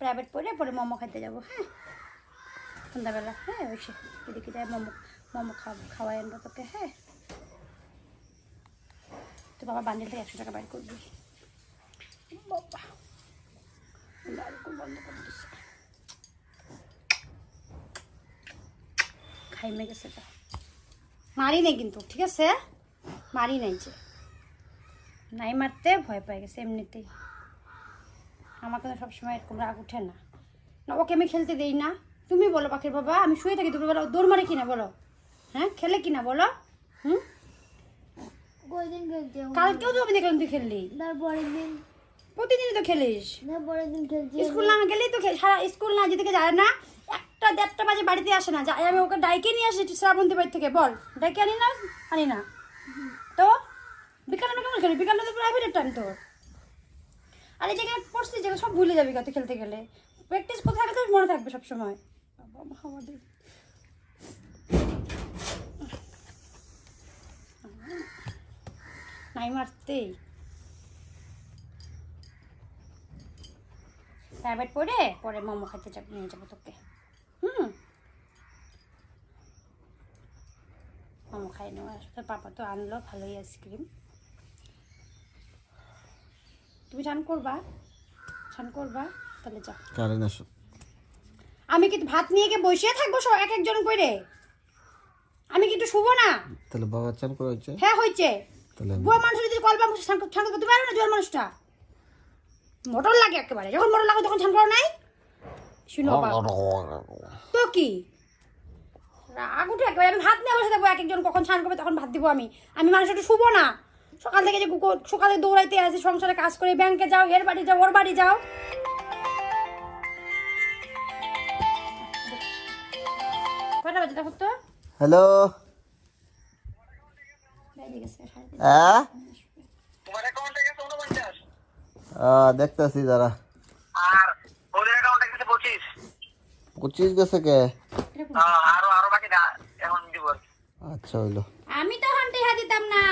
Private পড়ে, পরে মোমো খেতে যাব হ্যাঁ? সন্ধ্যাবেলা হ্যাঁ ওই সে, এদিকে যাই মোমো মোমো খাওয়া খাওয়াই আনব তোকে হ্যাঁ? তো বাবা বান্ডিল থেকে একশো টাকা বাইর করবি বাবা বন্ধ করে খাইমে গেছে এটা মারি নেই কিন্তু, ঠিক আছে? মারি নাই যে। নাই মারতে, ভয় পেয়ে গেছে এমনিতেই। আমাকে তো সবসময় এরকম রাগ উঠে না। না ওকে আমি খেলতে দেই না। তুমি বলো পাখির বাবা আমি শুয়ে থাকি দুপুরবেলা। দৌড় মারে কিনা বলো? হ্যাঁ খেলে কিনা বলো? হুম? কালকেও তো আমি দেখলাম তুই খেললি। প্রতিদিনই তো খেলিস। স্কুল না গেলেই তো সারা স্কুল না যেদিকে যায় না একটা দেড়টা বাজে বাড়িতে আসে না। যাই আমি ওকে ডাইকে নিয়ে আসি শ্রাবন্তী বাড়ি থেকে। বল ডাইকে আনি না আনি না? তো? বিকালে কেমন খেলি বিকালে তো প্রাইভেটের টাইম তোর। আর এই জায়গায় পড়ছিস যেগুলো সব ভুলে যাবি কত খেলতে গেলে। প্র্যাকটিস কোথায় তোর মনে থাকবে সবসময়। বাবা আমাদের। নাই মারতেই। প্রাইভেট পড়ে? পরে মোমো খেতে যাব, নিয়ে যাব তোকে। হুম। মোমো খাই নেওয়া তোর পাপা তো আনলো ভালোই আইসক্রিম তুমি চান করবা? চান করবা? তাহলে যাও। কারেন্ট আসো। আমি কি ভাত নিয়ে গিয়ে বসিয়ে থাকব সব এক একজন করে? আমি কিন্তু শুভ না। তাহলে বাবা চান করা হচ্ছে হ্যাঁ হয়েছে। তাহলে বুয়া মানুষ যদি কলবা ছান করতে পারো না জোয়ার মানুষটা? মোটর লাগে একেবারে। যখন মোটর লাগে তখন ছান করো নাই? শুনো বাবা। তো কি? রাগ উঠে একেবারে। আমি ভাত নিয়ে বসে থাকব এক একজন কখন স্নান করবে তখন ভাত দিব আমি। আমি মানুষ একটু শুবো না। সকাল থেকে যে কুকুর- সকালে দৌড়াইতে আসি সংসারে কাজ করে ব্যাংকে যাও এর বাড়ি যাও ওর বাড়ি যাও। হ্যালো। হ্যাঁ দেখতেছি গেছে পঁচিশ। গেছে কে। আচ্ছা হইল। আমি তো হান্টি হা দিতাম না।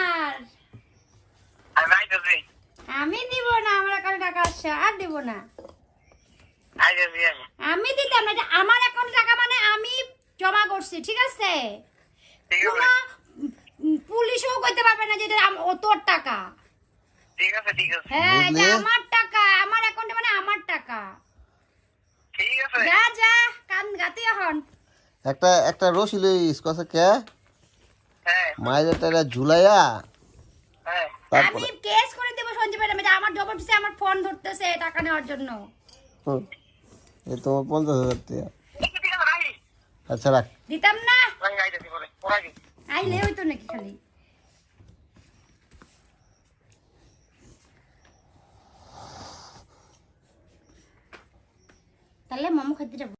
আমি দিব না আমার অ্যাকাউন্টে টাকা আসছে আর দিব না। আমি আমি দিতাম না আমার অ্যাকাউন্টে টাকা মানে আমি জমা করছি ঠিক আছে? পুলিশও করতে পারবে না যে এটা তোর টাকা। ঠিক আছে ঠিক আছে। হ্যাঁ আমার টাকা আমার অ্যাকাউন্টে মানে আমার টাকা। ঠিক আছে। যা যা কান গাতি এখন। একটা একটা রশি লইস কসে কে? হ্যাঁ। ঝুলাইয়া। হ্যাঁ। আমি কেস করে দেবো যে আমার জবরদস্তি আমার ফোন ধরতেছে টাকা নেওয়ার জন্য। এই তোমার পঞ্চাশ হাজার টাকা। আচ্ছা রাখ। দিতাম না। আইলে হইতো নাকি খালি? তাহলে মোমো খেতে যাব।